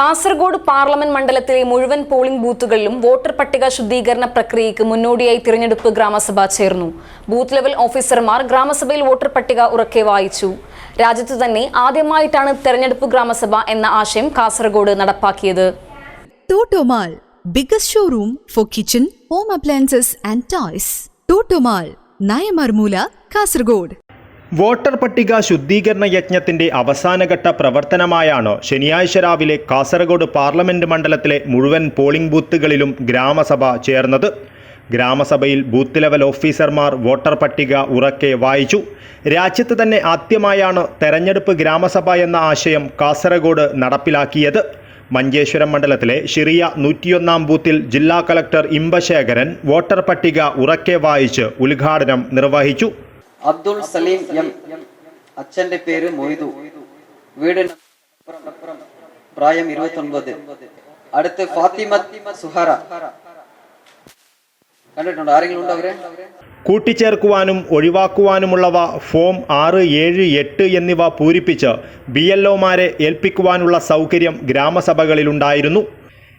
Kasaragod parliament മണ്ഡലത്തിലെ മുഴുവൻ polling ബൂത്തുകളിലും വോട്ടർ പട്ടിക ശുദ്ധീകരണ പ്രക്രിയയ്ക്ക് മുന്നോടിയായി തിരഞ്ഞെടുപ്പ് ഗ്രാമസഭ ചേർന്നു. ബൂത്ത് ലെവൽ ഓഫീസർമാർ ഗ്രാമസഭയിൽ വോട്ടർ പട്ടിക ഉറക്കെ വായിച്ചു. രാജ്യത്തു തന്നെ ആദ്യമായിട്ടാണ് തെരഞ്ഞെടുപ്പ് ഗ്രാമസഭ എന്ന ആശയം കാസർഗോഡ് നടപ്പാക്കിയത്. Showroom for kitchen, home appliances and Nayamarmula, Kasargod. Voter പട്ടിക ശുദ്ധീകരണ യജ്ഞത്തിന്റെ അവസാനഘട്ട പ്രവർത്തനമായാണ് ശനിയാഴ്ച രാവിലെ കാസർഗോഡ് പാർലമെന്റ് മണ്ഡലത്തിലെ മുഴുവൻ പോളിംഗ് ബൂത്തുകളിലും ഗ്രാമസഭ ചേർന്നത്. ഗ്രാമസഭയിൽ ബൂത്ത് ലെവൽ ഓഫീസർമാർ വോട്ടർ പട്ടിക ഉറക്കെ വായിച്ചു. രാജ്യത്ത് തന്നെ ആദ്യമായാണ് തെരഞ്ഞെടുപ്പ് ഗ്രാമസഭ എന്ന ആശയം കാസർഗോഡ് നടപ്പിലാക്കിയത്. മഞ്ചേശ്വരം മണ്ഡലത്തിലെ ഷിറിയ നൂറ്റിയൊന്നാം ബൂത്തിൽ ജില്ലാ കളക്ടർ ഇമ്പശേഖരൻ വോട്ടർ പട്ടിക ഉറക്കെ വായിച്ച് ഉദ്ഘാടനം നിർവഹിച്ചു. അബ്ദുൾ സലീം എം. അച്ഛന്റെ പേര് മൊയ്തു. വീട് പ്രായം പ്രായം ഇരുപത്തൊൻപത്. അടുത്ത് ഫാത്തിമ സുഹറ. കണ്ടിട്ടുണ്ടോ? ആരെങ്കിലും ഉണ്ടോ അവരെ? കൂട്ടിച്ചേർക്കുവാനും ഒഴിവാക്കുവാനുമുള്ളവ ഫോം ആറ് ഏഴ് എട്ട് എന്നിവ പൂരിപ്പിച്ച് ബി എൽ ഒമാരെ ഏൽപ്പിക്കുവാനുള്ള സൗകര്യം ഗ്രാമസഭകളിലുണ്ടായിരുന്നു.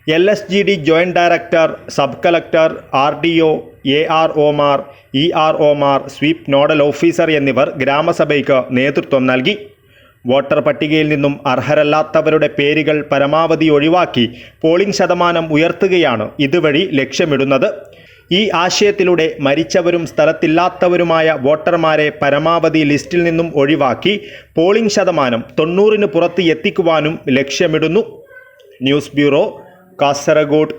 L S G D joint director sub collector R D O A R Omar E R ഒമാർ സ്വീപ് നോഡൽ ഓഫീസർ എന്നിവർ ഗ്രാമസഭയ്ക്ക് നേതൃത്വം നൽകി. വോട്ടർ പട്ടികയിൽ നിന്നും അർഹരല്ലാത്തവരുടെ പേരുകൾ പരമാവധി ഒഴിവാക്കി പോളിംഗ് ശതമാനം ഉയർത്തുകയാണ് ഇതുവഴി ലക്ഷ്യമിടുന്നത്. ഈ ആശയത്തിലൂടെ മരിച്ചവരും സ്ഥലത്തില്ലാത്തവരുമായ വോട്ടർമാരെ പരമാവധി ലിസ്റ്റിൽ നിന്നും ഒഴിവാക്കി പോളിംഗ് ശതമാനം തൊണ്ണൂറിന് പുറത്ത് എത്തിക്കുവാനും ലക്ഷ്യമിടുന്നു. News bureau Kasaragod